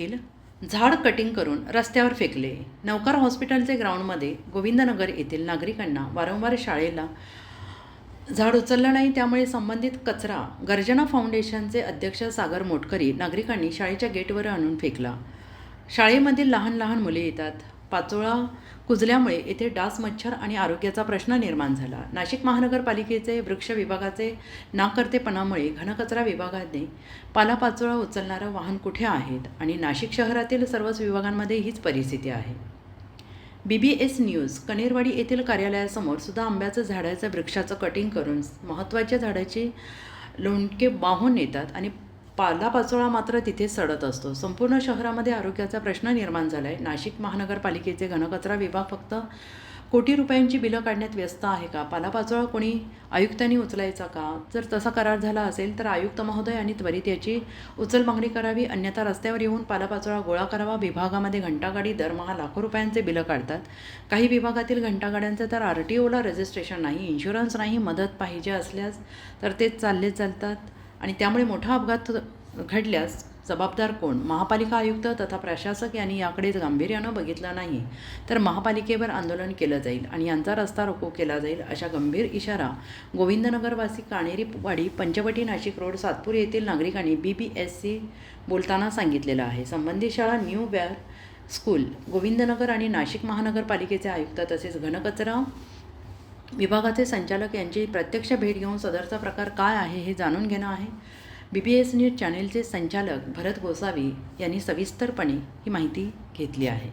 देखील झाड कटिंग करून रस्त्यावर फेकले. नौकार हॉस्पिटलचे ग्राउंडमध्ये गोविंदनगर येथील नागरिकांना वारंवार शाळेला झाड उचललं नाही त्यामुळे संबंधित कचरा गर्जना फाउंडेशनचे अध्यक्ष सागर मोटकरी नागरिकांनी शाळेच्या गेटवर आणून फेकला. शाळेमधील लहान लहान मुले येतात. पाचोळा कुजल्यामुळे येथे डास मच्छर आणि आरोग्याचा प्रश्न निर्माण झाला. नाशिक महानगरपालिकेचे वृक्ष विभागाचे नाकर्तेपणामुळे घनकचरा विभागाने पालापाचोळा उचलणारं वाहन कुठे आहेत आणि नाशिक शहरातील सर्वच विभागांमध्ये हीच परिस्थिती आहे. बी बी एस न्यूज कनेरवाडी येथील कार्यालयासमोर सुद्धा आंब्याचं झाडाचं वृक्षाचं कटिंग करून महत्त्वाच्या झाडाची लोणके वाहून नेतात आणि पालापाचोळा मात्र तिथे सडत असतो. संपूर्ण शहरामध्ये आरोग्याचा प्रश्न निर्माण झाला आहे नाशिक महानगरपालिकेचे घनकचरा विभाग फक्त कोटी रुपयांची बिलं काढण्यात व्यस्त आहे का? पालापाचोळा कोणी आयुक्तांनी उचलायचा का? जर तसा करार झाला असेल तर आयुक्त महोदय आणि त्वरित याची उचलबांगडी करावी. अन्यथा रस्त्यावर येऊन पालापाचोळा गोळा करावा. विभागामध्ये घंटागाडी दरमहा लाखो रुपयांचे बिलं काढतात. काही विभागातील घंटागाड्यांचं तर आर टी ओला रजिस्ट्रेशन नाही इन्शुरन्स नाही मदत पाहिजे असल्यास तर ते चालले चालतात. आणि त्यामुळे मोठा अपघात घडल्यास जबाबदार कोण? महापालिका आयुक्त तथा प्रशासक यांनी याकडे गांभीर्यानं बघितलं नाही. तर महापालिकेवर आंदोलन केलं जाईल आणि यांचा रस्ता रोको केला जाईल अशा गंभीर इशारा गोविंदनगरवासी काणेरी वाडी पंचवटी नाशिक रोड सातपूर येथील नागरिकांनी बी बी एस सी बोलताना सांगितलेलं आहे. संबंधित शाळा न्यू बॅर स्कूल गोविंदनगर आणि नाशिक महानगरपालिकेचे आयुक्त तसेच घनकचरा विभागाचे संचालक यांची प्रत्यक्ष भेट घेऊन सदरचा प्रकार काय आहे हे जाणून घेणं आहे. बी बी एस न्यूज चॅनेलचे संचालक भरत गोसावी यांनी सविस्तरपणे ही माहिती घेतली आहे.